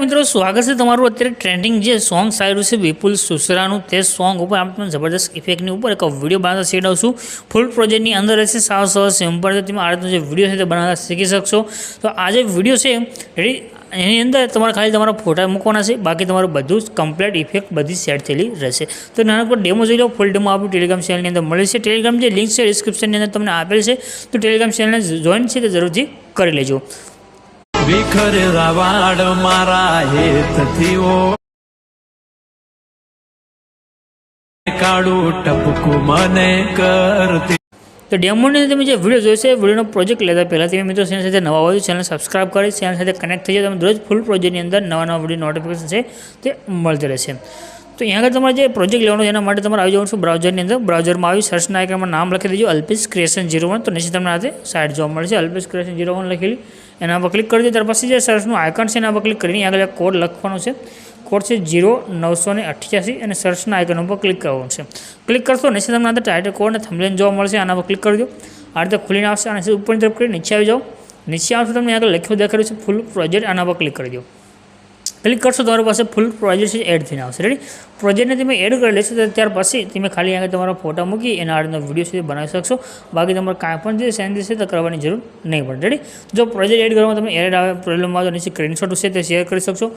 મિત્રો, સ્વાગત છે તમારું અત્યારે ટ્રેન્ડિંગ જે સોંગ સારું છે વિપુલ સુસરાનું, તે સોંગ ઉપર આપણે જબરદસ્ત ઇફેક્ટની ઉપર એક વીડિયો બનાવતા શીખી આવશું ફૂલ પ્રોજેક્ટની અંદર રહેશે, સાવ સહ સિમ્પલ તમે આ જે વીડિયો છે તે બનાવતા શીખી શકશો. તો આ જે વીડિયો છે રેડી એની અંદર તમારે ખાલી તમારા ફોટા મૂકવાના છે. બાકી તમારું બધું જ કમ્પ્લીટ ઇફેક્ટ બધી સેટ થયેલી રહેશે. તો નાનકડો ડેમો જોઈ લો. ફૂલ ડેમો આપણું ટેલિગ્રામ ચેનલની અંદર મળે છે. ટેલિગ્રામ જે લિંક છે ડિસ્ક્રિપ્શનની અંદર તમને આપેલ છે. તો ટેલિગ્રામ ચેનલને જોઈન છે તે જરૂરથી કરી લેજો. વિખરે રાવાડ મારા હેતથી ઓ કાળું ટપકું મને કરતી. તો ડેમોની તમે જે વીડિયો જોશે વિડીયોનો પ્રોજેક્ટ લેતા પહેલાં તમે મિત્રો ચેનલ સાથે નવા હોય ચેનલ સબસ્ક્રાઇબ કરી, ચેનલ સાથે કનેક્ટ થઈ જાય તમે રોજ ફૂલ પ્રોજેક્ટની અંદર નવા નવા વીડિયો નોટિફિકેશન છે તે મળતી રહેશે. તો અહીંયા આગળ તમારે જે પ્રોજેક્ટ લેવાનો છે એના માટે તમારે આવી જવાનું છે બ્રાઉઝરની અંદર. બ્રાઉઝરમાં આવી સર્ચના આઇકનમાં નામ લખી દેજો અલ્પેશ ક્રિએશન ઝીરો વન તો નીચે તમને આજે સાઇટ જોવા મળશે અલ્પેશ ક્રિએશન જીરો વન લખેલી. એના પર ક્લિક કરી દો ત્યાર પછી જે સર્ચનું આઇકન છે એના પર ક્લિક કરીને આગળ કોડ લખવાનો છે. કોડ છે જીરો નવસો ને અઠ્યાસી અને સર્ચના આઇકન ઉપર ક્લિક કરવાનું છે. ક્લિક કરશો, નીચે તમને અંદર ટાઇટલ કોડ અને થમલેન જોવા મળશે આના પર ક્લિક કરજો. આ રીતે ખુલીને આવશે અને ઉપરની તરફ કરી નીચે આવી જાઓ. નીચે આવશે તમને આગળ લખ્યું દેખાડ્યું છે ફૂલ પ્રોજેક્ટ આના પર ક્લિક કરી દો ક્લિક કરશો તમારી પાસે ફૂલ પ્રોજેક્ટ છે એડ થઈને આવશે. રેડી પ્રોજેક્ટને તમે એડ કરી લેશો ત્યાર પછી તમે ખાલી આગળ તમારા ફોટા મૂકી એના આડનો વીડિયો સુધી બનાવી શકશો. બાકી તમારે કાંઈ પણ જે સેન્ડ છે તો કરવાની જરૂર નહીં પડે. રેડી જો પ્રોજેક્ટ એડ કરવામાં તમે એડ આવે પ્રોબ્લેમ આવે તો નીચે સ્ક્રીનશોટ છે તે શેર કરી શકશો.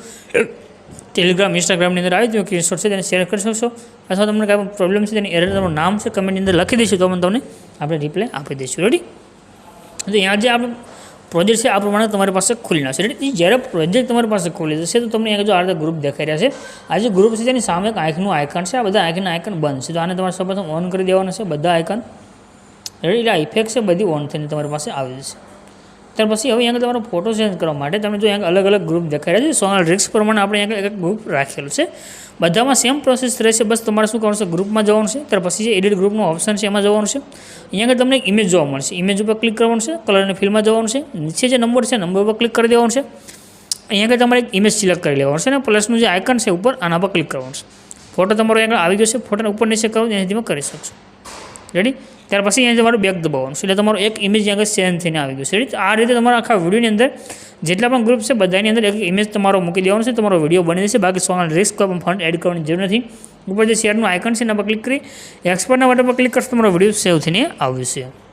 ટેલિગ્રામ ઇન્સ્ટાગ્રામની અંદર આવી જો સ્ક્રીનશોટ છે તેને શેર કરી શકશો. અથવા તમને કાંઈ પ્રોબ્લેમ છે તેની એરર તમારું નામ છે કમેન્ટની અંદર લખી દઈશું તો અમે તમને આપણે રિપ્લાય આપી દઈશું. રેડી તો અહીંયા જે આપણે પ્રોજેક્ટ છે, આ પ્રમાણે તમારી પાસે ખુલી નાખશે. એટલે જ્યારે પ્રોજેક્ટ તમારી પાસે ખુલી જશે, તો તમને અહીંયા જો આ ગ્રુપ દેખાઈ રહ્યા છે, આ જે ગ્રુપ છે, તેની સામે એક આઇકનું આઇકન છે, આ બધા આંખના આઇકન બંધ છે. તો આને તમારે સૌપ્રથમ ઓન કરી દેવાનું છે, બધા આઇકન એટલે આ ઇફેક્ટ છે, બધી ઓન થઈને તમારી પાસે આવી જશે. ત્યાર પછી હવે અહીંયા તમારો ફોટો ચેન્જ કરવા માટે તમે જો અહીંયા અલગ અલગ ગ્રુપ દેખાઈ રહ્યા છે, સોનલ રિક્સ પ્રમાણે આપણે અહીંયા એક ગ્રુપ રાખેલું છે. બધામાં સેમ પ્રોસેસ રહેશે બસ તમારે શું કરવાનું છે ગ્રુપમાં જવાનું છે, ત્યાર પછી જે એડિટ ગ્રુપનું ઓપ્શન છે એમાં જવાનું છે. અહીંયા આગળ તમને ઇમેજ જોવા મળશે ઇમેજ ઉપર ક્લિક કરવાનું છે કલર અને ફિલ્મમાં જવાનું છે, નીચે જે નંબર છે નંબર ઉપર ક્લિક કરી દેવાનું છે. અહીંયા આગળ તમારે એક ઇમેજ સિલેક્ટ કરી લેવાનું છે અને પ્લસનું જે આઇકન છે ઉપર આના પર ક્લિક કરવાનું છે. ફોટો તમારો આગળ આવી ગયો છે ફોટોને ઉપર નીચે કરો, એનાથી તમે કરી શકશો. રેડી ત્યાર પછી અહીંયા તમારું બેક દબાવવાનું એટલે તમારો એક ઇમેજ આગળ ચેન્જ થઈને આવી ગયું છે. આ રીતે તમારા આખા વિડીયોની અંદર જેટલા પણ ગ્રુપ છે, બધાની અંદર એક ઇમેજ તમારો મૂકી દેવાનો છે. તમારો વીડિયો બની જશે. બાકી સોના રિસ્ક પણ ફંડ એડ કરવાની જરૂર નથી. ઉપર જે શેરનું આઇકન છે, એના પર ક્લિક કરી એક્સપર્ટના બટન પર ક્લિક કરશો, તમારો વીડિયો સેવ થઈને છે